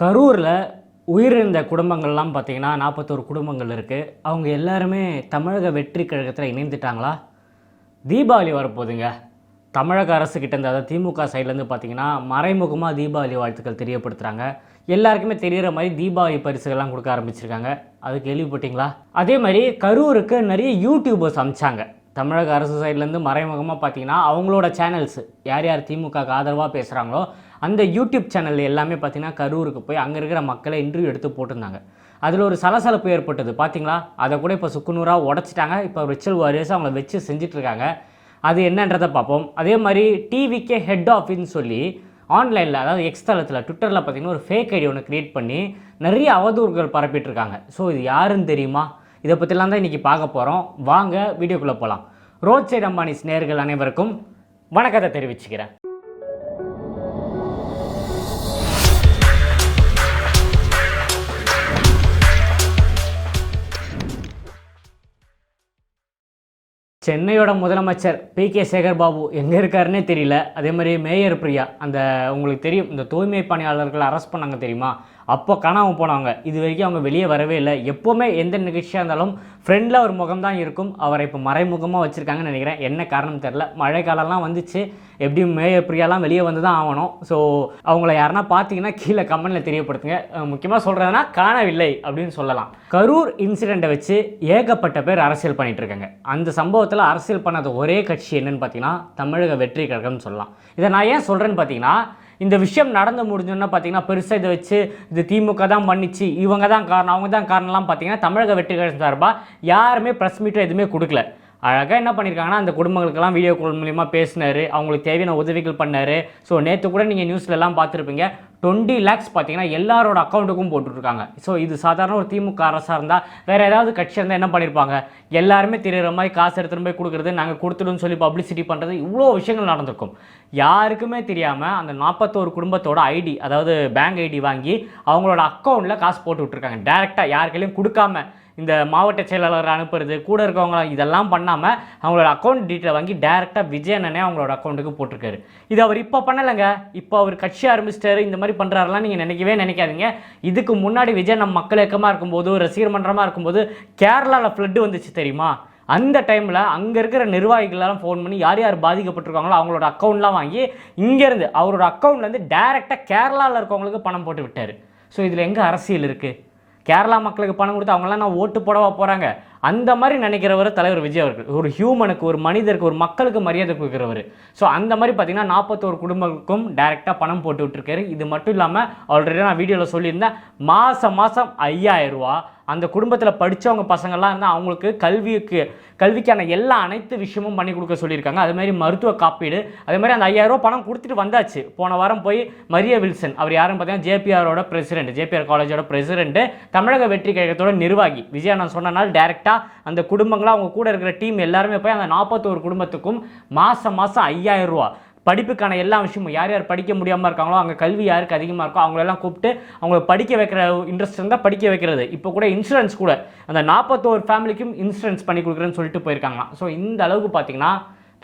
கரூரில் உயிரிழந்த குடும்பங்கள்லாம் பார்த்தீங்கன்னா நாற்பத்தோரு குடும்பங்கள் இருக்குது அவங்க எல்லாருமே தமிழக வெற்றி கழகத்தில் இணைந்துட்டாங்களா? தீபாவளி வரப்போகுதுங்க. தமிழக அரசு கிட்ட இருந்து அதாவது திமுக சைட்லேருந்து பார்த்தீங்கன்னா மறைமுகமாக தீபாவளி வாழ்த்துக்கள் தெரியப்படுத்துகிறாங்க எல்லாருக்குமே தெரிகிற மாதிரி தீபாவளி பரிசுகள்லாம் கொடுக்க ஆரம்பிச்சிருக்காங்க. அது கேள்விப்பட்டீங்களா? அதே மாதிரி கரூருக்கு நிறைய யூடியூபர்ஸ் அமிச்சாங்க. தமிழக அரசு சைட்லேருந்து மறைமுகமாக பார்த்தீங்கன்னா அவங்களோட சேனல்ஸ் யார் யார் திமுகக்கு ஆதரவாக பேசுகிறாங்களோ அந்த யூடியூப் சேனல் எல்லாமே பார்த்தீங்கன்னா கரூருக்கு போய் அங்கே இருக்கிற மக்களை இன்டர்வியூ எடுத்து போட்டிருந்தாங்க. அதில் ஒரு சலசலப்பு ஏற்பட்டது. பார்த்தீங்களா அதை கூட இப்போ சுக்குநூறாக உடச்சிட்டாங்க. இப்போ ரிச்சல் வாரியர்ஸ் அவங்கள வச்சு செஞ்சிட்ருக்காங்க. அது என்னன்றதை பார்ப்போம் அதே மாதிரி டிவிக்கே ஹெட் ஆஃபின்னு சொல்லி ஆன்லைனில் அதாவது எக்ஸ் தளத்தில் ட்விட்டரில் பார்த்தீங்கன்னா ஒரு ஃபேக் ஐடி ஒன்று க்ரியேட் பண்ணி நிறைய அவதூறுகள் பரப்பிட்டு இருக்காங்க ஸோ இது யாருன்னு தெரியுமா? இதை பற்றிலாம் தான் இன்றைக்கி பார்க்க போகிறோம் வாங்க வீடியோக்குள்ளே போகலாம் ரோட் சைட் அம்பானிஸ் நேர்கள் அனைவருக்கும் வணக்கத்தை தெரிவிச்சுக்கிறேன். சென்னையோட முதலமைச்சர் பி கே சேகர் பாபு எங்கே இருக்காருன்னே தெரியல. அதே மாதிரி மேயர் பிரியா அந்த உங்களுக்கு தெரியும் இந்த தூய்மை பணியாளர்கள் அரெஸ்ட் பண்ணாங்க தெரியுமா? அப்போ காணாமல் போனவங்க. இது வரைக்கும் அவங்க வெளியே வரவே இல்லை. எப்போவுமே எந்த நிகழ்ச்சியாக இருந்தாலும் ஃப்ரெண்டில் ஒரு முகம் தான் இருக்கும். அவரை இப்போ மறைமுகமாக வச்சுருக்காங்கன்னு நினைக்கிறேன். என்ன காரணம் தெரில மழை காலம்லாம் வந்துச்சு. எப்படியும் மே பிரியாலாம் வெளியே வந்து தான் ஆகணும். ஸோ அவங்கள யாருன்னா பார்த்தீங்கன்னா கீழே கமெண்டில் தெரியப்படுத்துங்க. முக்கியமாக சொல்கிறதுனா காணவில்லை அப்படின்னு சொல்லலாம். கரூர் இன்சிடெண்ட்டை வச்சு ஏகப்பட்ட பேர் அரசியல் பண்ணிகிட்டு இருக்காங்க. அந்த சம்பவத்தில் அரசியல் பண்ணாத ஒரே கட்சி என்னன்னு பார்த்தீங்கன்னா தமிழக வெற்றி கழகம்னு சொல்லலாம். இதை நான் ஏன் சொல்கிறேன்னு பார்த்தீங்கன்னா இந்த விஷயம் நடந்து முடிஞ்சோன்னா பார்த்தீங்கன்னா பெருசாக இதை வச்சு இது திமுக தான் பண்ணிச்சு இவங்க தான் காரணம் அவங்க தான் காரணம்லாம் பார்த்தீங்கன்னா தமிழக வெற்றி சார்பாக யாருமே ப்ரெஸ் மீட்டர் எதுவுமே கொடுக்கல. அழகாக என்ன பண்ணியிருக்காங்கன்னா அந்த குடும்பங்களுக்கெல்லாம் வீடியோ கால் மூலிமா பேசினார் அவங்களுக்கு தேவையான உதவிகள் பண்ணார். ஸோ நேற்று கூட நீங்கள் நியூஸ்லலாம் பார்த்துருப்பீங்க. டுவெண்ட்டி லேக்ஸ் பார்த்தீங்கன்னா எல்லாரோட அக்கௌண்ட்டுக்கும் போட்டுட்ருக்காங்க ஸோ இது சாதாரண ஒரு திமுக அரசாக இருந்தால் வேறு ஏதாவது கட்சி இருந்தால் என்ன பண்ணியிருப்பாங்க எல்லாருமே தெரியுற மாதிரி காசு எடுத்துகிட்டு போய் கொடுக்குறது நாங்கள் கொடுத்துடுன்னு சொல்லி பப்ளிசிட்டி பண்ணுறது இவ்வளோ விஷயங்கள் நடந்திருக்கும். யாருக்குமே தெரியாமல் அந்த நாற்பத்தோரு குடும்பத்தோட ஐடி அதாவது பேங்க் ஐடி வாங்கி அவங்களோட அக்கௌண்ட்டில் காசு போட்டு விட்ருக்காங்க டேரெக்டாக யார் கொடுக்காம இந்த மாவட்ட செயலாளர் அனுப்புறது கூட இருக்கவங்க இதெல்லாம் பண்ணாமல் அவங்களோட அக்கௌண்ட் டீட்டெயில் வாங்கி டேரெக்டாக விஜயனனே அவங்களோட அக்கௌண்ட்டுக்கு போட்டிருக்காரு. இது அவர் இப்போ பண்ணலைங்க. இப்போ அவர் கட்சி ஆரம்பிச்சிட்டாரு இந்த மாதிரி பண்ணுறாருலாம் நீங்கள் நினைக்கவே நினைக்காதீங்க. இதுக்கு முன்னாடி விஜய் நம்ம மக்கள் இயக்கமாக இருக்கும்போது ரசிகர் மன்றமாக இருக்கும்போது கேரளாவில் ஃப்ளட்டு வந்துச்சு தெரியுமா? அந்த டைமில் அங்கே இருக்கிற நிர்வாகிகளெல்லாம் ஃபோன் பண்ணி யார் யார் பாதிக்கப்பட்டிருக்காங்களோ அவங்களோட அக்கௌண்ட்லாம் வாங்கி இங்கேருந்து அவரோட அக்கௌண்ட்லேருந்து டேரெக்டாக கேரளாவில் இருக்கவங்களுக்கு பணம் போட்டு விட்டார். ஸோ இதில் எங்கே அரசியல் இருக்குது கேரளா மக்களுக்கு பணம் கொடுத்து அவங்களாம் நான் ஓட்டு போடவா போகிறாங்க அந்த மாதிரி நினைக்கிறவர் தலைவர் விஜய் அவர்கள். ஒரு ஹியூமனுக்கு ஒரு மனிதருக்கு ஒரு மக்களுக்கு மரியாதை கொடுக்குறவர். ஸோ அந்த மாதிரி பார்த்தீங்கன்னா நாற்பத்தோரு குடும்பங்களுக்கும் டைரெக்டாக பணம் போட்டு விட்டுருக்காரு. இது மட்டும் இல்லாமல் ஆல்ரெடி நான் வீடியோவில் சொல்லியிருந்தேன் மாதம் மாதம் ஐயாயிரம் ரூபா அந்த குடும்பத்தில் படித்தவங்க பசங்கள்லாம் இருந்தால் அவங்களுக்கு கல்விக்கு கல்விக்கான எல்லா அனைத்து விஷயமும் பண்ணி கொடுக்க சொல்லியிருக்காங்க. அதுமாதிரி மருத்துவ காப்பீடு அதேமாதிரி அந்த ஐயாயிரம் ரூபா பணம் கொடுத்துட்டு வந்தாச்சு. போன வாரம் போய் மரிய வில்சன் அவர் யாருன்னு பார்த்தீங்கன்னா ஜேபிஆரோட பிரசிடென்ட் ஜேபிஆர் காலேஜோட பிரசிடென்ட் தமிழக வெற்றி கழகத்தோட நிர்வாகி. விஜயா நான் சொன்னனால டேரெக்டாக அந்த குடும்பங்களாக அவங்க கூட இருக்கிற டீம் எல்லாருமே போய் அந்த நாற்பத்தோரு குடும்பத்துக்கும் மாதம் மாதம் ஐயாயிரம் ரூபா படிப்புக்கான எல்லா விஷயமும் யார் யார் படிக்க முடியாமல் இருக்காங்களோ அங்கே கல்வி யாருக்கு அதிகமாக இருக்கோ அவங்களெல்லாம் கூப்பிட்டு அவங்கள படிக்க வைக்கிற இன்ட்ரெஸ்ட் இருந்தால் படிக்க வைக்கிறது. இப்போ கூட இன்சூரன்ஸ் கூட அந்த நாற்பத்தோரு ஃபேமிலிக்கும் இன்சூரன்ஸ் பண்ணி கொடுக்குறேன்னு சொல்லிட்டு போயிருக்காங்களாம். ஸோ இந்த அளவுக்கு பார்த்தீங்கன்னா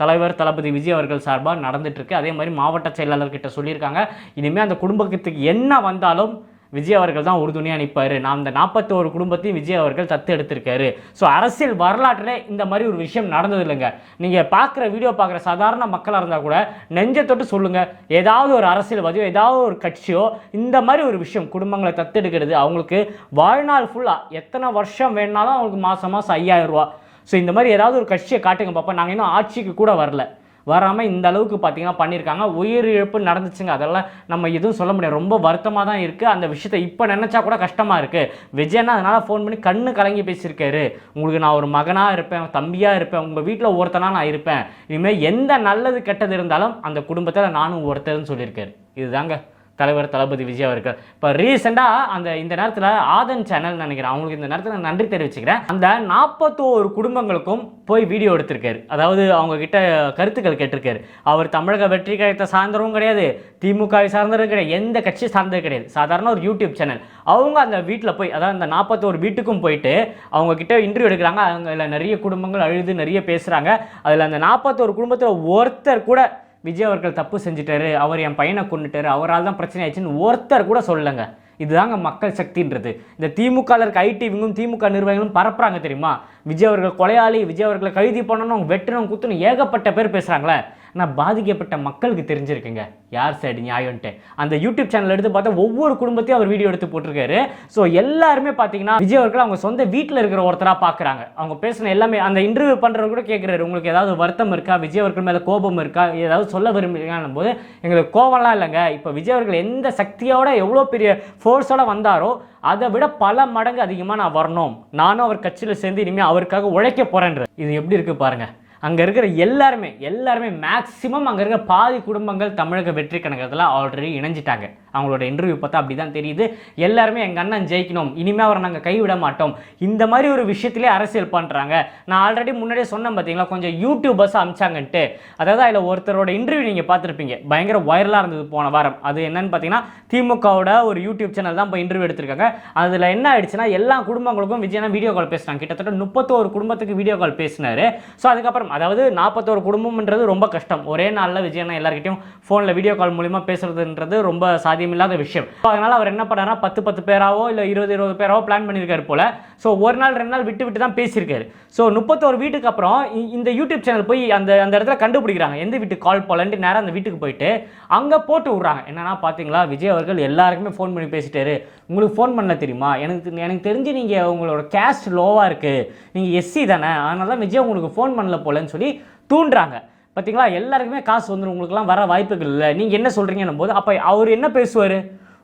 தலைவர் தளபதி விஜய் அவர்கள் சார்பாக நடந்துட்டு இருக்கு. அதே மாதிரி மாவட்ட செயலாளர்கிட்ட சொல்லியிருக்காங்க. இனிமேல் அந்த குடும்பத்துக்கு என்ன வந்தாலும் விஜய் அவர்கள் தான் உறுதுணையாக நிற்பார் நான் அந்த நாற்பத்தோரு குடும்பத்தையும் விஜய் அவர்கள் தத்து எடுத்திருக்காரு ஸோ அரசியல் வரலாற்றில் இந்த மாதிரி ஒரு விஷயம் நடந்தது இல்லைங்க நீங்கள் பார்க்குற வீடியோ பார்க்குற சாதாரண மக்களாக இருந்தால் கூட நெஞ்சை தொட்டு சொல்லுங்கள் ஏதாவது ஒரு அரசியல்வாதியோ ஏதாவது ஒரு கட்சியோ இந்த மாதிரி ஒரு விஷயம் குடும்பங்களை தத்தெடுக்கிறது அவங்களுக்கு வாழ்நாள் ஃபுல்லாக எத்தனை வருஷம் வேணாலும் அவங்களுக்கு மாதம் மாதம் ஐயாயிரம் ரூபா. ஸோ இந்த மாதிரி ஏதாவது ஒரு கட்சியை காட்டுங்க பாப்பா. நாங்கள் இன்னும் ஆட்சிக்கு கூட வரல. வராமல் இந்த அளவுக்கு பார்த்தீங்கன்னா பண்ணியிருக்காங்க உயிர் இழப்பு நடந்துச்சுங்க. அதெல்லாம் நம்ம எதுவும் சொல்ல முடியாது. ரொம்ப வருத்தமாக தான் இருக்குது அந்த விஷயத்தை இப்போ நினச்சா கூட கஷ்டமாக இருக்குது விஜயன்னா அதனால் ஃபோன் பண்ணி கண்ணு கலங்கி பேசியிருக்காரு. உங்களுக்கு நான் ஒரு மகனாக இருப்பேன் தம்பியாக இருப்பேன் உங்கள் வீட்டில் ஒருத்தனாக நான் இருப்பேன். இனிமேல் எந்த நல்லது கெட்டது இருந்தாலும் அந்த குடும்பத்தில் நானும் ஒருத்தர்னு சொல்லியிருக்காரு. இதுதாங்க தலைவர் தளபதி விஜய் அவர்கள். இப்போ ரீசெண்டாக அந்த இந்த நேரத்தில் ஆதன் சேனல் நினைக்கிறேன். அவங்களுக்கு இந்த நேரத்தில் நான் நன்றி தெரிவிச்சுக்கிறேன். அந்த நாற்பத்தோரு குடும்பங்களுக்கும் போய் வீடியோ எடுத்திருக்காரு. அதாவது அவங்க கிட்ட கருத்துக்கள் கேட்டிருக்காரு. அவர் தமிழக வெற்றி கழகத்தை சார்ந்தவரும் கிடையாது. திமுகவை சார்ந்தவரும் கிடையாது. எந்த கட்சி சார்ந்தது கிடையாது. சாதாரண ஒரு யூடியூப் சேனல் அவங்க அந்த வீட்டில் போய் அதாவது அந்த நாற்பத்தோரு வீட்டுக்கும் போயிட்டு அவங்க கிட்ட இன்டர்வியூ எடுக்கிறாங்க. அவங்க நிறைய குடும்பங்கள் அழுது நிறைய பேசுகிறாங்க அதில் அந்த நாற்பத்தோரு குடும்பத்தில் ஒருத்தர் கூட விஜய் அவர்கள் தப்பு செஞ்சுட்டாரு அவர் என் பையனை கொண்டுட்டாரு அவரால் தான் பிரச்சனை ஆயிடுச்சுன்னு ஒருத்தர் கூட சொல்லுங்க இதுதாங்க மக்கள் சக்தின்றது. இந்த திமுகவில் இருக்க ஐடிவிங்கும் திமுக நிர்வாகிகளும் பரப்புறாங்க தெரியுமா? விஜய் அவர்கள் கொலையாளி விஜய் அவர்களை கைது பண்ணணும் வெட்டணும் குத்துணும் ஏகப்பட்ட பேர் பேசுகிறாங்களே ஆனால் பாதிக்கப்பட்ட மக்களுக்கு தெரிஞ்சிருக்குங்க. யார் சைடு நியாயம்ன்ட்டு. அந்த யூடியூப் சேனல் எடுத்து பார்த்தா ஒவ்வொரு குடும்பத்தையும் அவர் வீடியோ எடுத்து போட்டிருக்காரு. ஸோ எல்லாருமே பார்த்தீங்கன்னா விஜய் அவர்கள் அவங்க சொந்த வீட்டில் இருக்கிற ஒருத்தராக பார்க்குறாங்க. அவங்க பேசின எல்லாமே அந்த இன்டர்வியூ பண்ணுறவர் கூட கேட்குறாரு உங்களுக்கு ஏதாவது வருத்தம் இருக்கா? விஜய் அவர்கள் மேலே கோபம் இருக்கா? ஏதாவது சொல்ல விரும்புறீங்கன்னும் போது எங்களுக்கு கோபம்லாம் இல்லைங்க. இப்போ விஜய் அவர்கள் எந்த சக்தியோட எவ்வளோ பெரிய ஃபோர்ஸோட வந்தாரோ அதை விட பல மடங்கு அதிகமாக நான் வரணும். நானும் அவர் கட்சியில் சேர்ந்து இனிமேல் அவருக்காக உழைக்க போகிறேன்ற இது எப்படி இருக்குது பாருங்கள் அங்கே இருக்கிற எல்லாருமே எல்லாருமே மேக்ஸிமம் அங்கே இருக்கிற பாதி குடும்பங்கள் தமிழக வெற்றி கணக்கத்தில் ஆல்ரெடி இணைஞ்சிட்டாங்க. அவங்களோட இன்டர்வியூ பார்த்தா அப்படி தான் தெரியுது. எல்லாருமே எங்கள் அண்ணன் ஜெயிக்கணும். இனிமேல் அவரை நாங்கள் கைவிட மாட்டோம். இந்த மாதிரி ஒரு விஷயத்திலே அரசியல் பண்ணுறாங்க நான் ஆல்ரெடி முன்னாடியே சொன்னேன் பார்த்தீங்களா கொஞ்சம் யூடியூபர்ஸ் அமிச்சாங்கன்ட்டு. அதாவது அதில் ஒருத்தரோட இன்டர்வியூ நீங்கள் பார்த்துருப்பீங்க. பயங்கர வைரலாக இருந்தது போன வாரம். அது என்னன்னு பார்த்தீங்கன்னா திமுகவோட ஒரு யூடியூப் சேனல் தான் இப்போ இன்டர்வியூ எடுத்திருக்காங்க. அதில் என்ன ஆயிடுச்சுன்னா எல்லா குடும்பங்களுக்கும் விஜயனா வீடியோ கால் பேசுனாங்க கிட்டத்தட்ட முப்பத்தோரு குடும்பத்துக்கு வீடியோ கால் பேசினாரு. ஸோ அதுக்கப்புறம் அதாவது நாற்பத்தோரு குடும்பம்ன்றது ரொம்ப கஷ்டம். ஒரே நாளில் விஜயனா எல்லாருக்கிட்டையும் ஃபோனில் வீடியோ கால் மூலிமா பேசுறதுன்றது ரொம்ப சாதி சாத்தியமில்லாத விஷயம். அதனால அவர் என்ன பண்ணாரா பத்து பத்து பேராவோ இல்லை இருபது இருபது பேராவோ பிளான் பண்ணியிருக்காரு போல. ஸோ ஒரு நாள் ரெண்டு நாள் விட்டு விட்டு தான் பேசியிருக்காரு. ஸோ முப்பத்தோரு வீட்டுக்கு அப்புறம் இந்த யூடியூப் சேனல் போய் அந்த அந்த இடத்துல கண்டுபிடிக்கிறாங்க. எந்த வீட்டுக்கு கால் போலன்ட்டு நேரம் அந்த வீட்டுக்கு போயிட்டு அங்கே போட்டு விட்றாங்க. என்னன்னா பார்த்தீங்களா விஜய் அவர்கள் எல்லாருக்குமே ஃபோன் பண்ணி பேசிட்டாரு. உங்களுக்கு ஃபோன் பண்ணல தெரியுமா? எனக்கு எனக்கு தெரிஞ்சு நீங்கள் உங்களோட கேஸ்ட் லோவாக இருக்குது நீங்கள் எஸ்சி தானே. அதனால தான் விஜய் உங்களுக்கு ஃபோன் பண்ணல போலன்னு சொல்லி தூண்டுறாங்க. பார்த்தீங்களா எல்லாருக்குமே காசு வந்துடும் உங்களுக்குலாம் வர வாய்ப்புகள் இல்லை. நீங்கள் என்ன சொல்கிறீங்கன்னும் போது அப்போ அவர் என்ன பேசுவார்?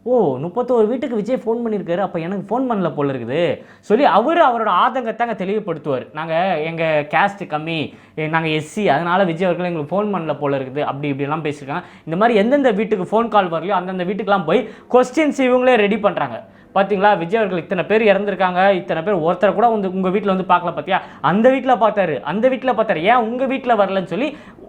ஓ முப்பத்தோரு வீட்டுக்கு விஜய் ஃபோன் பண்ணியிருக்காரு அப்போ எனக்கு ஃபோன் பண்ணல போல இருக்குது. சொல்லி அவர் அவரோட ஆதங்கத்தை அங்கே தெளிவுபடுத்துவார். நாங்கள் எங்கள் கேஸ்ட் கம்மி. நாங்கள் எஸ்சி அதனால் விஜய் அவர்கள் எங்களுக்கு ஃபோன் பண்ணல போல இருக்குது. அப்படி இப்படிலாம் பேசியிருக்காங்க. இந்த மாதிரி எந்தெந்த வீட்டுக்கு ஃபோன் கால் வரலையோ அந்தந்த வீட்டுக்கெலாம் போய் கொஸ்டின்ஸ் இவங்களே ரெடி பண்ணுறாங்க பார்த்தீங்களா விஜய் அவர்கள் இத்தனை பேர் இறந்துருக்காங்க. இத்தனை பேர் ஒருத்தரை கூட வந்து உங்கள் வீட்டில் வந்து பார்க்கல பார்த்தியா அந்த வீட்டில் பார்த்தாரு. அந்த வீட்டில் பார்த்தாரு. ஏன் உங்கள் வீட்டில் வரலன்னு சொல்லி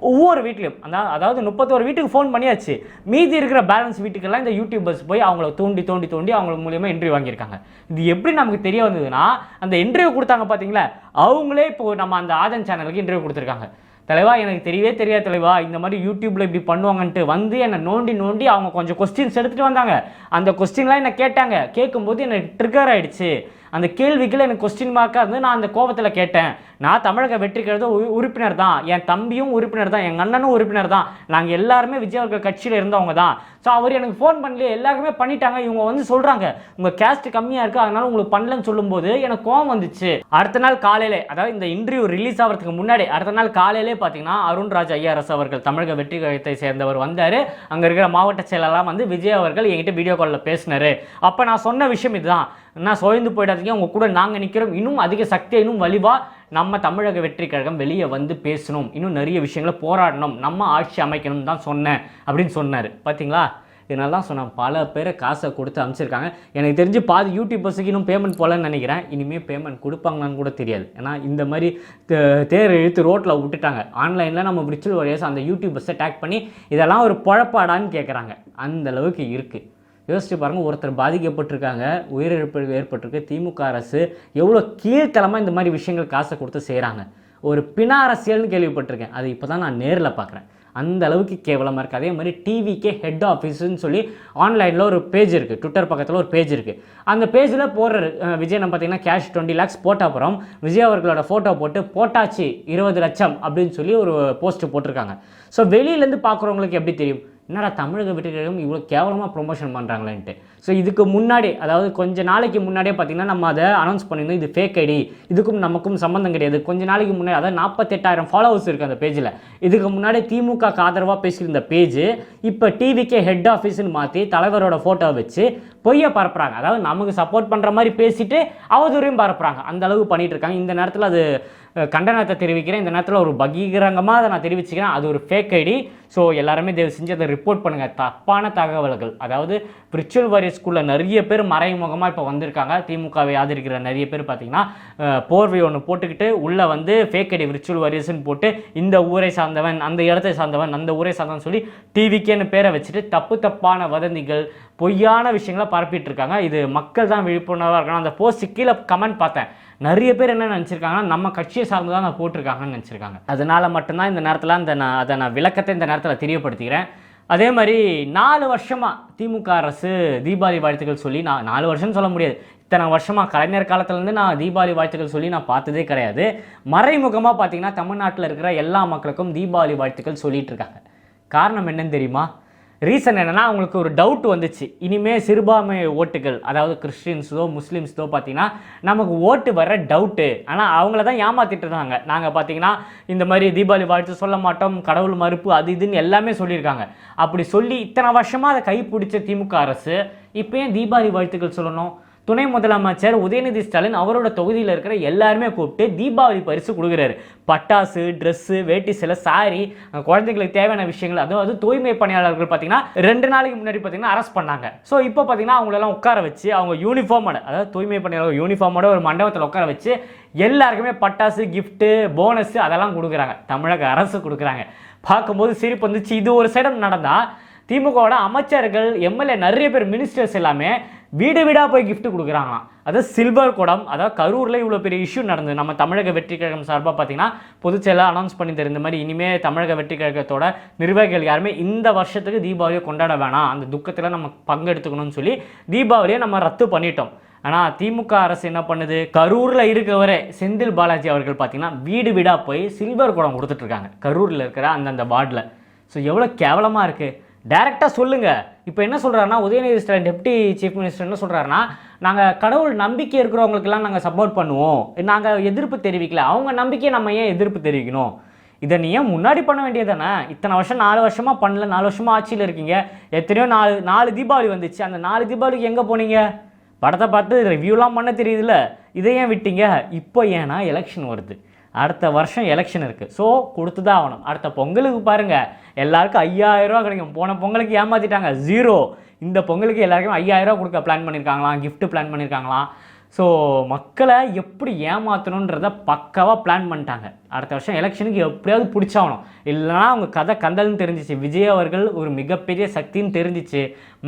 ஒவ்வொரு வீட்லையும் அந்த அதாவது முப்பத்தோரு வீட்டுக்கு ஃபோன் பண்ணியாச்சு. மீதி இருக்கிற பேலன்ஸ் வீட்டுக்கெல்லாம் இந்த யூடியூபர்ஸ் போய் அவங்கள தோண்டி தோண்டி தோண்டி அவங்க மூலியமாக இன்டர்வியூ வாங்கியிருக்காங்க. இது எப்படி நமக்கு தெரிய வந்ததுன்னா அந்த இன்டர்வியூ கொடுத்தாங்க பார்த்தீங்களா அவங்களே இப்போ நம்ம அந்த ஆதன் சேனலுக்கு இன்டர்வியூ கொடுத்துருக்காங்க. தலைவா எனக்கு தெரியவே தெரியாது தலைவா. இந்த மாதிரி யூடியூப்பில் இப்படி பண்ணுவாங்கன்ட்டு வந்து என்னை நோண்டி நோண்டி அவங்க கொஞ்சம் கொஸ்டின்ஸ் எடுத்துகிட்டு வந்தாங்க. அந்த கொஸ்டின்லாம் என்னை கேட்டாங்க. கேட்கும்போது எனக்கு ட்ரிகர் ஆகிடுச்சு அந்த கேள்விகள் எனக்கு கொஸ்டின் மார்க்காக இருந்து நான் அந்த கோபத்தில் கேட்டேன். நான் தமிழக வெற்றி உ- உறுப்பினர் தான். என் தம்பியும் உறுப்பினர் தான். எங்கள் அண்ணனும் உறுப்பினர் தான். நாங்கள் எல்லாருமே விஜய் அவர்கள் கட்சியில் இருந்தவங்க தான். ஸோ அவர் எனக்கு ஃபோன் பண்ணல எல்லாருமே பண்ணிட்டாங்க. இவங்க வந்து சொல்கிறாங்க உங்கள் கேஸ்ட் கம்மியாக இருக்குது அதனால உங்களுக்கு பண்ணலன்னு சொல்லும்போது எனக்கு கோவம் வந்துச்சு. அடுத்த நாள் காலையில் அதாவது இந்த இன்டர்வியூ ரிலீஸ் ஆகிறதுக்கு முன்னாடி அடுத்த நாள் காலையிலே பார்த்தீங்கன்னா அருண்ராஜ் ஐஆர்எஸ் அவர்கள் தமிழக வெற்றி கழகத்தை சேர்ந்தவர் வந்தார். அங்கே இருக்கிற மாவட்ட செயலெல்லாம் வந்து விஜய் அவர்கள் என்கிட்ட வீடியோ காலில் பேசினார். அப்போ நான் சொன்ன விஷயம் இதுதான். நான் சோய்ந்து போயிடாதீங்க. உங்கள் கூட நாங்கள் நிற்கிறோம் இன்னும் அதிக சக்தியை இன்னும் வலிவாக நம்ம தமிழக வெற்றி கழகம் வெளியே வந்து பேசணும். இன்னும் நிறைய விஷயங்களை போராடணும். நம்ம ஆட்சி அமைக்கணும் தான் சொன்னேன் அப்படின்னு சொன்னார். பார்த்தீங்களா இதனால தான் சொன்னேன். பல பேரை காசை கொடுத்து அனுப்பிச்சிருக்காங்க. எனக்கு தெரிஞ்சு பாதி யூடியூபர்ஸுக்கு இன்னும் பேமெண்ட் போகலன்னு நினைக்கிறேன். இனிமேல் பேமெண்ட் கொடுப்பாங்களான்னு கூட தெரியாது. ஏன்னா இந்த மாதிரி தே- தேர் இழுத்து ரோட்டில் விட்டுட்டாங்க. ஆன்லைனில் நம்ம விர்ச்சுவல் வழியாஸ் அந்த யூடியூபர்ஸை டேக் பண்ணி இதெல்லாம் ஒரு பொழப்பாடான்னு கேட்குறாங்க அந்த அளவுக்கு இருக்குது யோசிச்சு பாருங்கள் ஒருத்தர் பாதிக்கப்பட்டிருக்காங்க உயிரிழப்பு ஏற்பட்டிருக்கு திமுக அரசு எவ்வளோ கீழ்த்தலமாக இந்த மாதிரி விஷயங்கள் காசை கொடுத்து செய்கிறாங்க ஒரு பிண அரசியல்னு கேள்விப்பட்டிருக்கேன். அது இப்போ தான் நான் நேரில் பார்க்குறேன் அந்த அளவுக்கு கேவலமாக இருக்குது அதே மாதிரி டிவிக்கே ஹெட் ஆஃபீஸுன்னு சொல்லி ஆன்லைனில் ஒரு பேஜ் இருக்குது ட்விட்டர் பக்கத்தில் ஒரு பேஜ் இருக்குது அந்த பேஜில் போடுற விஜய் நம்ம பார்த்தீங்கன்னா கேஷ் டுவெண்ட்டி லேக்ஸ் போட்ட அப்புறம் விஜய் அவர்களோட ஃபோட்டோ போட்டு போட்டாச்சு இருபது லட்சம் அப்படின்னு சொல்லி ஒரு போஸ்ட் போட்டிருக்காங்க. ஸோ வெளியிலேருந்து பார்க்குறவங்களுக்கு எப்படி தெரியும்? என்னடா தமிழக வெற்றிகழகம் இவ்வளோ கேவலமாக ப்ரொமோஷன் பண்ணுறாங்களேன்ட்டு ஸோ இதுக்கு முன்னாடி அதாவது கொஞ்ச நாளைக்கு முன்னாடியே பார்த்தீங்கன்னா நம்ம அதை அனௌன்ஸ் பண்ணியிருந்தோம் இது ஃபேக் ஐடி இதுக்கும் நமக்கும் சம்மந்தம் கிடையாது. கொஞ்ச நாளைக்கு முன்னாடி அதாவது நாற்பத்தெட்டாயிரம் ஃபாலோவர்ஸ் இருக்குது அந்த பேஜில் இதுக்கு முன்னாடி திமுக ஆதரவாக பேசியிருந்த பேஜ் இப்போ டிவிக்கே ஹெட் ஆஃபீஸ்னு மாற்றி தலைவரோட ஃபோட்டோ வச்சு பொய்யை பரப்புறாங்க. அதாவது நமக்கு சப்போர்ட் பண்ணுற மாதிரி பேசிட்டு அவதூறையும் பரப்புறாங்க. அந்த அளவு பண்ணிட்டு இருக்காங்க. இந்த நேரத்தில் அது கண்டனத்தை தெரிவிக்கிறேன். இந்த நேரத்தில் ஒரு பகீகரங்கமாக அதை நான் தெரிவிச்சுக்கிறேன். அது ஒரு ஃபேக் ஐடி ஸோ எல்லாருமே தயவு செஞ்சு அதை ரிப்போர்ட் பண்ணுங்கள் தப்பான தகவல்கள். அதாவது விர்ச்சுவல் வாரியர் ஸ்கூலில் நிறைய பேர் மறைமுகமாக இப்போ வந்திருக்காங்க. திமுகவை ஆதரிக்கிற நிறைய பேர் பார்த்தீங்கன்னா போர்வை ஒன்று போட்டுக்கிட்டு உள்ளே வந்து ஃபேக் ஐடி விர்ச்சுவல் வாரியர்ஸ்னு போட்டு இந்த ஊரை சார்ந்தவன் அந்த இடத்தை சார்ந்தவன் அந்த ஊரை சார்ந்தவன் சொல்லி டிவிக்கேன்னு பேரை வச்சுட்டு தப்பு தப்பான வதந்திகள் பொய்யான விஷயங்களை பரப்பிட்டு இருக்காங்க இது மக்கள் தான் விழிப்புணர்வாக இருக்கணும். அந்த போஸ்ட் கீழே கமெண்ட் பார்த்தேன். நிறைய பேர் என்ன நினச்சிருக்காங்கன்னா நம்ம கட்சியை சார்ந்து தான் அதை போட்டிருக்காங்கன்னு நினச்சிருக்காங்க. அதனால மட்டும்தான் இந்த நேரத்தில் அந்த நான் அதை நான் விளக்கத்தை இந்த நேரத்தில் தெரியப்படுத்திக்கிறேன். அதே மாதிரி நாலு வருஷமாக திமுக அரசு தீபாவளி வாழ்த்துக்கள் சொல்லி நான் நாலு வருஷம்னு சொல்ல முடியாது. இத்தனை வருஷமாக கலைஞர் காலத்துலேருந்து நான் தீபாவளி வாழ்த்துக்கள் சொல்லி நான் பார்த்ததே கிடையாது. மறைமுகமாக பார்த்தீங்கன்னா தமிழ்நாட்டில் இருக்கிற எல்லா மக்களுக்கும் தீபாவளி வாழ்த்துக்கள் சொல்லிட்டு இருக்காங்க. காரணம் என்னன்னு தெரியுமா? ரீசன் என்னென்னா அவங்களுக்கு ஒரு டவுட் வந்துச்சு. இனிமேல் சிறுபான்மை ஓட்டுகள் அதாவது கிறிஸ்டின்ஸோ முஸ்லீம்ஸோ பார்த்தீங்கன்னா நமக்கு ஓட்டு வர டவுட்டு ஆனால் அவங்கள தான் ஏமாத்திட்டு இருந்தாங்க. நாங்கள் பார்த்தீங்கன்னா இந்த மாதிரி தீபாவளி வாழ்த்து சொல்ல மாட்டோம் கடவுள் மறுப்பு அது இதுன்னு எல்லாமே சொல்லியிருக்காங்க. அப்படி சொல்லி இத்தனை வருஷமாக அதை கைப்பிடிச்ச திமுக அரசு இப்போ ஏன் தீபாவளி வாழ்த்துக்கள் சொல்லணும்? துணை முதலமைச்சர் உதயநிதி ஸ்டாலின் அவரோட தொகுதியில் இருக்கிற எல்லாருமே கூப்பிட்டு தீபாவளி பரிசு கொடுக்குறாரு. பட்டாசு ட்ரெஸ்ஸு வேட்டி சில சாரி குழந்தைங்களுக்கு தேவையான விஷயங்கள் அதுவும் அது தூய்மை பணியாளர்கள் பார்த்தீங்கன்னா ரெண்டு நாளைக்கு முன்னாடி பார்த்தீங்கன்னா அரெஸ்ட் பண்ணாங்க. ஸோ இப்போ பார்த்தீங்கன்னா அவங்களெல்லாம் உட்கார வச்சு அவங்க யூனிஃபார்மோட அதாவது தூய்மை பணியாளர்கள் யூனிஃபார்மோட ஒரு மண்டபத்தில் உட்கார வச்சு எல்லாருக்குமே பட்டாசு கிஃப்ட்டு போனஸ் அதெல்லாம் கொடுக்குறாங்க. தமிழக அரசு கொடுக்குறாங்க. பார்க்கும்போது சிரிப்பு வந்துச்சு. இது ஒரு சைடம் நடந்தால் திமுகவோட அமைச்சர்கள் எம்எல்ஏ நிறைய பேர் மினிஸ்டர்ஸ் எல்லாமே வீடு வீடாக போய் கிஃப்ட் கொடுக்குறாங்களாம். அதாவது சில்வர் குடம் அதாவது கரூரில் இவ்வளோ பெரிய இஷ்யூ நடந்தது. நம்ம தமிழக வெற்றி கழகம் சார்பாக பார்த்தீங்கன்னா பொதுச்செயலாக அனௌன்ஸ் பண்ணி இந்த மாதிரி இனிமேல் தமிழக வெற்றி கழகத்தோட நிர்வாகிகள் யாருமே இந்த வருஷத்துக்கு தீபாவளியை கொண்டாட வேணாம். அந்த துக்கத்தில் நம்ம பங்கெடுத்துக்கணும்னு சொல்லி தீபாவளியை நம்ம ரத்து பண்ணிட்டோம். ஆனால் திமுக அரசு என்ன பண்ணுது? கரூரில் இருக்கவரே செந்தில் பாலாஜி அவர்கள் பார்த்தீங்கன்னா வீடு வீடாக போய் சில்வர் குடம் கொடுத்துட்ருக்காங்க கரூரில் இருக்கிற அந்தந்த வார்டில். ஸோ எவ்வளோ கேவலமாக இருக்குது டைரெக்டாக சொல்லுங்கள் இப்போ என்ன சொல்கிறாருன்னா Udhayanidhi Stalin deputy chief minister என்ன சொல்கிறாருன்னா நாங்கள் கடவுள் நம்பிக்கை இருக்கிறவங்களுக்கெல்லாம் நாங்கள் சப்போர்ட் பண்ணுவோம். நாங்கள் எதிர்ப்பு தெரிவிக்கல. அவங்க நம்பிக்கையை நம்ம ஏன் எதிர்ப்பு தெரிவிக்கணும்? இதை நீ ஏன் முன்னாடி பண்ண வேண்டியதானே இத்தனை வருஷம் நாலு வருஷமாக பண்ணல. நாலு வருஷமாக ஆட்சியில் இருக்கீங்க. எத்தனையோ நாலு நாலு தீபாவளி வந்துச்சு. அந்த நாலு தீபாவளிக்கு எங்கே போனீங்க? படத்தை பார்த்து ரிவ்யூலாம் பண்ண தெரியுதுல்ல. இதை ஏன் விட்டீங்க? இப்போ ஏன்னா எலெக்ஷன் வருது. அடுத்த வருஷம் எலெக்ஷன் இருக்குது ஸோ கொடுத்து தான் ஆகணும். அடுத்த பொங்கலுக்கு பாருங்கள் எல்லாருக்கும் ஐயாயிரம் ரூபா கிடைக்கும். போன பொங்கலுக்கு ஏமாற்றிட்டாங்க ஜீரோ இந்த பொங்கலுக்கு எல்லாருக்கும் ஐயாயிரம் ரூபா கொடுக்க பிளான் பண்ணியிருக்காங்களாம் கிஃப்ட்டு பிளான் பண்ணியிருக்காங்களாம் ஸோ மக்களை எப்படி ஏமாற்றணுன்றத பக்காவாக பிளான் பண்ணிட்டாங்க. அடுத்த வருஷம் எலெக்ஷனுக்கு எப்படியாவது பிடிச்சாகணும். இல்லைனா அவங்க கதை கந்தல்னு தெரிஞ்சிச்சு. விஜய் அவர்கள் ஒரு மிகப்பெரிய சக்தின்னு தெரிஞ்சிச்சு.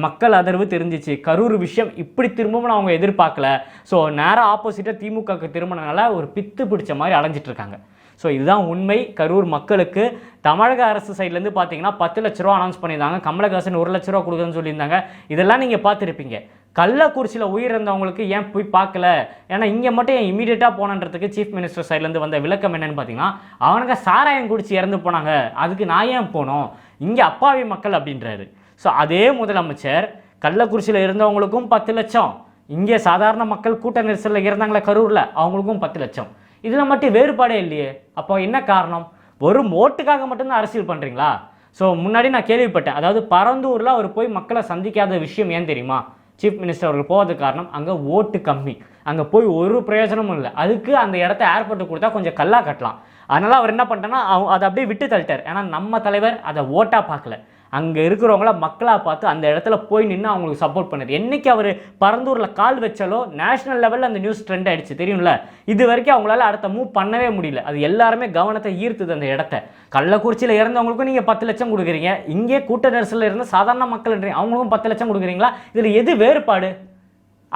மக்கள் ஆதரவு தெரிஞ்சிச்சு. கரூர் விஷயம் இப்படி திரும்பவும் அவங்க எதிர்பார்க்கல. ஸோ நேராக ஆப்போசிட்டாக திமுகவுக்கு திரும்பினனால ஒரு பித்து பிடிச்ச மாதிரி அடைஞ்சிட்டுருக்காங்க ஸோ இதுதான் உண்மை. கரூர் மக்களுக்கு தமிழக அரசு சைட்லேருந்து பார்த்தீங்கன்னா பத்து லட்ச ரூபா அனௌன்ஸ் பண்ணியிருந்தாங்க. கமலஹாசன் ஒரு லட்ச ரூபா கொடுக்குறேன்னு சொல்லியிருந்தாங்க. இதெல்லாம் நீங்கள் பார்த்துருப்பீங்க. கள்ளக்குறிச்சியில் உயிரிழந்தவங்களுக்கு ஏன் போய் பார்க்கல? ஏன்னா இங்கே மட்டும் ஏன் இமீடியட்டாக போனன்றதுக்கு சீஃப் மினிஸ்டர் சைட்லேருந்து வந்த விளக்கம் என்னன்னு பார்த்தீங்கன்னா அவனுங்க சாராயம் குடிச்சு இறந்து போனாங்க. அதுக்கு நான் ஏன் போனோம்? இங்கே அப்பாவி மக்கள் அப்படின்றாரு. ஸோ அதே முதலமைச்சர் கள்ளக்குறிச்சியில் இருந்தவங்களுக்கும் பத்து லட்சம். இங்கே சாதாரண மக்கள் கூட்ட நெரிசலில் இருந்தாங்களே கரூரில் அவங்களுக்கும் பத்து லட்சம். இதில் மட்டும் வேறுபாடே இல்லையே. அப்போ என்ன காரணம்? வெறும் ஓட்டுக்காக மட்டும்தான் அரசியல் பண்ணுறீங்களா ஸோ முன்னாடி நான் கேள்விப்பட்டேன். அதாவது பரந்தூரில் அவர் போய் மக்களை சந்திக்காத விஷயம் ஏன் தெரியுமா? சீஃப் மினிஸ்டர் அவர்கள் போவதுக்கு காரணம் அங்கே ஓட்டு கம்மி. அங்கே போய் ஒரு பிரயோஜனமும் இல்லை. அதுக்கு அந்த இடத்த ஏர்போர்ட்டு கொடுத்தா கொஞ்சம் கல்லா கட்டலாம். அதனால் அவர் என்ன பண்ணிட்டேன்னா அதை அப்படியே விட்டு தள்ளிட்டார். ஏன்னா நம்ம தலைவர் அதை ஓட்டாக பார்க்கல. அங்கே இருக்கிறவங்கள மக்களாக பார்த்து அந்த இடத்துல போய் நின்று அவங்களுக்கு சப்போர்ட் பண்ணார் என்றைக்கு அவர் பரந்தூரில் கால் வச்சாலோ நேஷனல் லெவலில் அந்த நியூஸ் ட்ரெண்ட் ஆயிடுச்சு. தெரியும்ல? இது வரைக்கும் அவங்களால அடுத்த மூவ் பண்ணவே முடியல. அது எல்லாருமே கவனத்தை ஈர்த்துது அந்த இடத்த. கள்ளக்குறிச்சியில் இறந்தவங்களுக்கும் நீங்கள் பத்து லட்சம் கொடுக்குறீங்க. இங்கே கூட்ட நெரிசலில் இருந்த சாதாரண மக்கள்ன்றீங்க. அவங்களுக்கும் பத்து லட்சம் கொடுக்குறீங்களா? இதில் எது வேறுபாடு?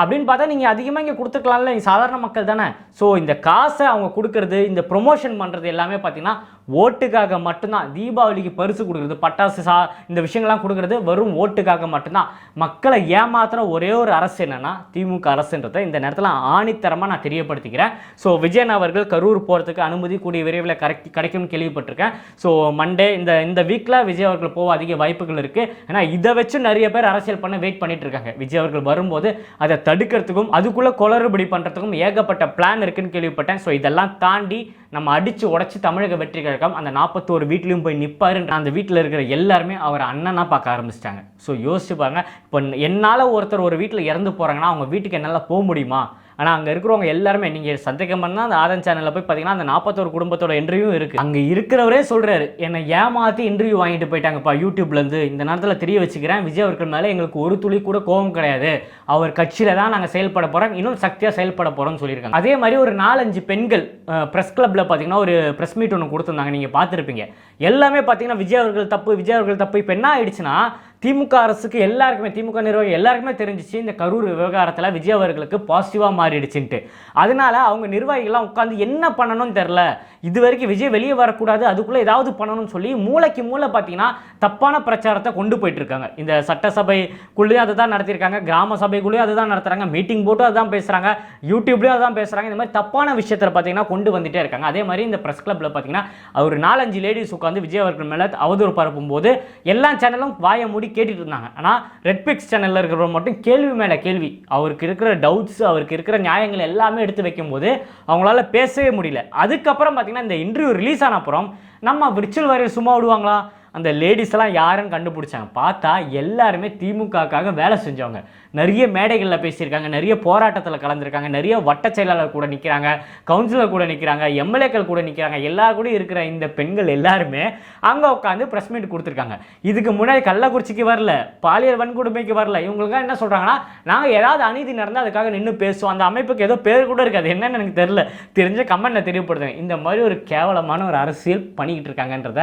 அப்படின்னு பார்த்தா நீங்கள் அதிகமாக இங்கே கொடுத்துக்கலாம்ல நீங்கள் சாதாரண மக்கள் தானே. ஸோ இந்த காசை அவங்க கொடுக்கறது இந்த ப்ரொமோஷன் பண்ணுறது எல்லாமே பார்த்தீங்கன்னா ஓட்டுக்காக மட்டும்தான் தீபாவளிக்கு பரிசு கொடுக்குறது பட்டாசு சா இந்த விஷயங்கள்லாம் கொடுக்குறது வெறும் ஓட்டுக்காக மட்டும்தான். மக்களை ஏமாத்துகிற ஒரே ஒரு அரசு என்னென்னா திமுக அரசுன்றதை இந்த நேரத்தில் ஆணித்தரமாக நான் தெரியப்படுத்திக்கிறேன். ஸோ விஜயன் அவர்கள் கரூர் போகிறதுக்கு அனுமதி கூடிய விரைவில் கரெக்ட் கிடைக்கும்னு கேள்விப்பட்டிருக்கேன். ஸோ மண்டே இந்த இந்த வீக்கில் விஜய் அவர்கள் போக அதிக வாய்ப்புகள் இருக்குது ஏன்னா இதை வச்சு நிறைய பேர் அரசியல் பண்ண வெயிட் பண்ணிட்டு இருக்காங்க. விஜய் அவர்கள் வரும்போது அதை தடுக்கிறதுக்கும் அதுக்குள்ளே குளறுபடி பண்ணுறதுக்கும் ஏகப்பட்ட பிளான் இருக்குன்னு கேள்விப்பட்டேன். ஸோ இதெல்லாம் தாண்டி நம்ம அடித்து உடச்சி தமிழக வெற்றி கழகம் அந்த நாற்பத்தோரு வீட்லேயும் போய் நிற்பாருன்ற அந்த வீட்டில் இருக்கிற எல்லாருமே அவர் அண்ணனாக பார்க்க ஆரம்பிச்சிட்டாங்க. ஸோ யோசிச்சு பாருங்க. இப்போ என்னால் ஒருத்தர் ஒரு வீட்டில் இறந்து போகிறாங்கன்னா அவங்க வீட்டுக்கு என்னால் போக முடியுமா? ஆனால் அங்கே இருக்கிறவங்க எல்லாருமே நீங்கள் சந்தேகம் பண்ணால் அந்த ஆதன் சேனலில் போய் பார்த்தீங்கன்னா அந்த நாற்பத்தோரு குடும்பத்தோட இன்டர்வியூ இருக்குது அங்கே இருக்கிறவரே சொல்கிறாரு என்னை ஏமாற்றி இன்டர்வியூ வாங்கிட்டு போயிட்டாங்கப்பா யூடியூப்லேருந்து இந்த நேரத்தில் தெரிய வச்சுக்கிறேன் விஜய் அவர்கள் மேலே எங்களுக்கு ஒரு துளி கூட கோபம் கிடையாது. அவர் கட்சியில் தான் நாங்கள் செயல்பட போகிறோம் இன்னும் சக்தியாக செயல்பட போகிறோம்னு சொல்லியிருக்காங்க. அதே மாதிரி ஒரு நாலஞ்சு பெண்கள் ப்ரெஸ் கிளப்பில் பார்த்தீங்கன்னா ஒரு ப்ரெஸ் மீட் ஒன்று கொடுத்துருந்தாங்க நீங்கள் பார்த்துருப்பீங்க எல்லாமே பார்த்தீங்கன்னா விஜய் அவர்கள் தப்பு விஜய் அவர்கள் தப்பு. இப்போ என்ன ஆயிடுச்சுன்னா திமுக அரசுக்கு எல்லாருக்குமே திமுக நிர்வாகி எல்லாருக்குமே தெரிஞ்சிச்சு இந்த கரூர் விவகாரத்தில் விஜய் அவர்களுக்கு பாசிட்டிவாக மாறிடுச்சுன்ட்டு. அதனால அவங்க நிர்வாகிகள்லாம் உட்காந்து என்ன பண்ணணும்னு தெரில இது வரைக்கும் விஜய் வெளியே வரக்கூடாது அதுக்குள்ளே ஏதாவது பண்ணணும்னு சொல்லி மூளைக்கு மூளை பார்த்தீங்கன்னா தப்பான பிரச்சாரத்தை கொண்டு போயிட்டுருக்காங்க. இந்த சட்டசபைக்குள்ளேயும் அதை தான் நடத்தியிருக்காங்க கிராம சபைக்குள்ளேயும் அதுதான் நடத்துகிறாங்க மீட்டிங் போட்டும் அதுதான் பேசுகிறாங்க யூடியூப்லேயும் அதுதான் பேசுகிறாங்க இந்த மாதிரி தப்பான விஷயத்தில் பார்த்தீங்கன்னா கொண்டு வந்துட்டே இருக்காங்க. அதே மாதிரி இந்த ப்ரெஸ் கிளப்பில் பார்த்தீங்கன்னா அவர் நாலஞ்சு லேடிஸ் உட்காந்து விஜய் அவர்கள் மேலே அவதூறு பரப்பும் போது எல்லா சேனலும் வாயை மூடி கேட்டுட்டு இருந்தாங்க ஆனால் ரெட் பிக்ஸ் சேனலில் இருக்கிறவங்க மட்டும் கேள்வி மேலே கேள்வி. அவருக்கு இருக்கிற டவுட்ஸ் அவருக்கு இருக்கிற நியாயங்கள் எல்லாமே எடுத்து வைக்கும்போது அவங்களால பேசவே முடியல. அதுக்கப்புறம் பார்த்தீங்கன்னா இந்த இன்டர்வியூ ரிலீஸ் ஆன அப்புறம் நம்ம விர்ச்சுவல் வரையில் சும்மா விடுவாங்களா? அந்த லேடிஸ்லாம் யாருன்னு கண்டுபிடிச்சாங்க. பார்த்தா எல்லாருமே திமுகக்காக வேலை செஞ்சவங்க. நிறைய மேடைகளில் பேசியிருக்காங்க நிறைய போராட்டத்தில் கலந்துருக்காங்க நிறைய வட்ட செயலாளர் கூட நிற்கிறாங்க கவுன்சிலர் கூட நிற்கிறாங்க எம்எல்ஏக்கள் கூட நிற்கிறாங்க எல்லா கூட இருக்கிற இந்த பெண்கள் எல்லாருமே அங்கே உட்காந்து ப்ரெஸ் மீட் கொடுத்துருக்காங்க. இதுக்கு முன்னாடி கள்ளக்குறிச்சிக்கு வரல பாலியல் வன்கொடுமைக்கு வரல. இவங்களுக்கு என்ன சொல்கிறாங்கன்னா நாங்கள் ஏதாவது அநீதி நடந்தால் அதுக்காக நின்று பேசுவோம். அந்த அமைப்புக்கு ஏதோ பேர் கூட இருக்காது. என்னன்னு எனக்கு தெரில தெரிஞ்ச கமெண்ட்டில் தெரியப்படுத்துங்க. இந்த மாதிரி ஒரு கேவலமான ஒரு அரசியல் பண்ணிக்கிட்டு இருக்காங்கன்றத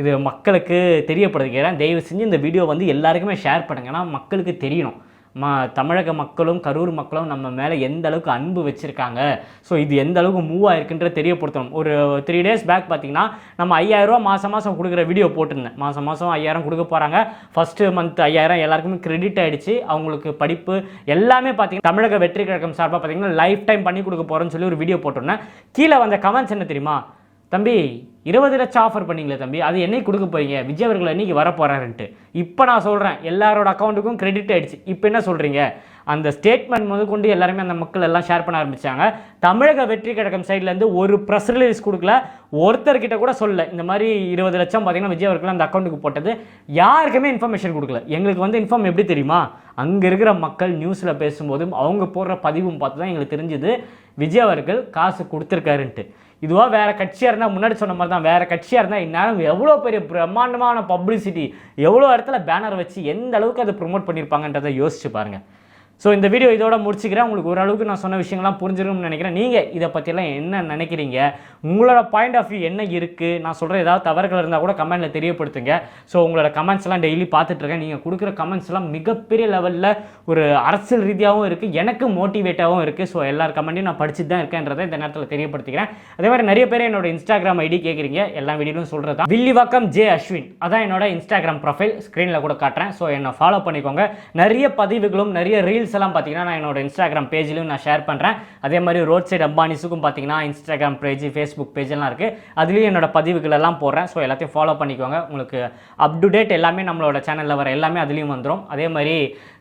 இது மக்களுக்கு தெரியப்படுத்திக்கிறேன் தயவு செஞ்சு இந்த வீடியோ வந்து எல்லாருக்குமே ஷேர் பண்ணுங்க. ஏன்னா மக்களுக்கு தெரியணும். ம தமிழக மக்களும் கரூர் மக்களும் நம்ம மேலே எந்த அளவுக்கு அன்பு வச்சுருக்காங்க? ஸோ இது எந்த அளவுக்கு மூவ் ஆயிருக்குன்ற தெரியப்படுத்தணும். ஒரு த்ரீ டேஸ் பேக் பார்த்தீங்கன்னா நம்ம ஐயாயிரரூவா மாதம் மாதம் கொடுக்குற வீடியோ போட்டிருந்தேன். மாதம் மாதம் ஐயாயிரம் கொடுக்க போகிறாங்க ஃபஸ்ட்டு மந்த் ஐயாயிரம் எல்லாருக்குமே கிரெடிட் ஆகிடுச்சு அவங்களுக்கு படிப்பு எல்லாமே பார்த்தீங்கன்னா தமிழக வெற்றி கழகம் சார்பாக பார்த்தீங்கன்னா லைஃப் டைம் பண்ணி கொடுக்க போகிறோன்னு சொல்லி ஒரு வீடியோ போட்டிருந்தேன். கீழே வந்த கமெண்ட்ஸ் என்ன தெரியுமா? தம்பி இருபது லட்சம் ஆஃபர் பண்ணீங்களே தம்பி. அது என்னைக்கு கொடுக்க போறீங்க? விஜய் அவர்கள் என்னைக்கு வர போகிறாருன்ட்டு இப்போ நான் சொல்கிறேன் எல்லாரோட அக்கௌண்ட்டுக்கும் கிரெடிட் ஆயிடுச்சு. இப்போ என்ன சொல்கிறீங்க அந்த ஸ்டேட்மெண்ட் முதல் கொண்டு எல்லாருமே அந்த மக்கள் எல்லாம் ஷேர் பண்ண ஆரம்பித்தாங்க தமிழக வெற்றி கழகம் சைட்லேருந்து ஒரு ப்ரெஸ் ரிலீஸ் கொடுக்கல. ஒருத்தர்கிட்ட கூட சொல்ல இந்த மாதிரி இருபது லட்சம் பார்த்தீங்கன்னா விஜய் அவர்கள் அந்த அக்கௌண்ட்டுக்கு போட்டது. யாருக்குமே இன்ஃபர்மேஷன் கொடுக்கல. எங்களுக்கு வந்து இன்ஃபார்ம் எப்படி தெரியுமா? அங்கே இருக்கிற மக்கள் நியூஸில் பேசும்போதும் அவங்க போடுற பதிவும் பார்த்து தான் எங்களுக்கு தெரிஞ்சுது. விஜய் அவர்கள் காசு கொடுத்துருக்காருன்ட்டு. இதுவாக வேறு கட்சியாக இருந்தால் முன்னாடி சொன்ன மாதிரி தான். வேறு கட்சியாக இருந்தால் இந்நேரம் எவ்வளோ பெரிய பிரம்மாண்டமான பப்ளிசிட்டி எவ்வளோ இடத்துல பேனர் வச்சு எந்த அளவுக்கு அதை ப்ரொமோட் பண்ணியிருப்பாங்கன்றதை யோசிச்சு பாருங்கள் ஸோ இந்த வீடியோ இதோட முடிச்சுக்கிறேன். உங்களுக்கு ஓரளவுக்கு நான் சொன்ன விஷயங்கள்லாம் புரிஞ்சிருக்கும்னு நினைக்கிறேன். நீங்கள் இதை பற்றியெல்லாம் என்ன நினைக்கிறீங்க? உங்களோட பாயிண்ட் ஆஃப் வியூ என்ன இருக்குது நான் சொல்கிற ஏதாவது தவறுகள் இருந்தால் கூட கமெண்ட்டில் தெரியப்படுத்துங்க. ஸோ உங்களோட கமெண்ட்ஸ்லாம் டெய்லி பார்த்துட்ருக்கேன் நீங்கள் கொடுக்குற கமெண்ட்ஸ் எல்லாம் மிகப்பெரிய லெவலில் ஒரு அரசியல் ரீதியாகவும் இருக்குது எனக்கு மோட்டிவேட்டாகவும் இருக்குது ஸோ எல்லார் கமெண்ட்டையும் நான் படிச்சுட்டு தான் இருக்கேன்றதை இந்த நேரத்தில் தெரியப்படுத்திக்கிறேன். அதே மாதிரி நிறைய பேர் என்னோட இன்ஸ்டாகிராம் ஐடி கேட்குறீங்க எல்லா வீடியோலும் சொல்கிறது தான் வில்லிவாக்கம் ஜே அஸ்வின் அதான் என்னோட இன்ஸ்டாகிராம் ப்ரொஃபைல் ஸ்க்ரீனில் கூட காட்டுறேன். ஸோ என்னை ஃபாலோ பண்ணிக்கோங்க. நிறைய பதிவுகளும் நிறைய ரீல்ஸ் எல்லாம் பார்த்தீங்கன்னா நான் என்னோட இன்ஸ்டாகிராம் பேஜ்லையும் நான் ஷேர் பண்ணுறேன் அதே மாதிரி ரோட் சைடு அம்பானிஸுக்கும் பார்த்தீங்கன்னா இன்ஸ்டாகிராம் பேஜ் ஃபேஸ்புக் பேஜ் இருக்குது அதுலேயும் என்னோட பதிவுகள் எல்லாம் போடுறேன். ஸோ எல்லாத்தையும் ஃபாலோ பண்ணிக்கோங்க. உங்களுக்கு அப் டு டேட் எல்லாமே நம்மளோட சேனலில் வர எல்லாமே அதுலேயும் வந்துடும் அதே மாதிரி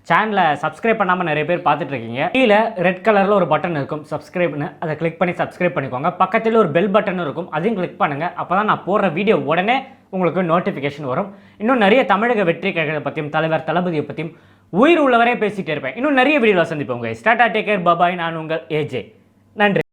சேனலை சப்ஸ்கிரைப் பண்ணாமல் நிறைய பேர் பார்த்துட்டு இருக்கீங்க கீழே ரெட் கலரில் ஒரு பட்டன் இருக்கும். சப்ஸ்கிரைப்னு அதை கிளிக் பண்ணி சப்ஸ்கிரைப் பண்ணிக்கோங்க. பக்கத்தில் ஒரு பெல் பட்டன் இருக்கும். அதையும் கிளிக் பண்ணுங்கள் அப்போ தான் நான் போடுற வீடியோ உடனே உங்களுக்கு நோட்டிஃபிகேஷன் வரும். இன்னும் நிறைய தமிழக வெற்றி கழகத்தை பற்றியும் தலைவர் தளபதியை பற்றியும் உயிர் உள்ளவரே பேசிகிட்டே இருப்பேன். இன்னும் நிறைய வீடியோவில் சந்திப்போம் உங்கள் ஸ்டாட்டா டேக்கர் பபாய் நான் உங்கள் ஏஜே நன்றி.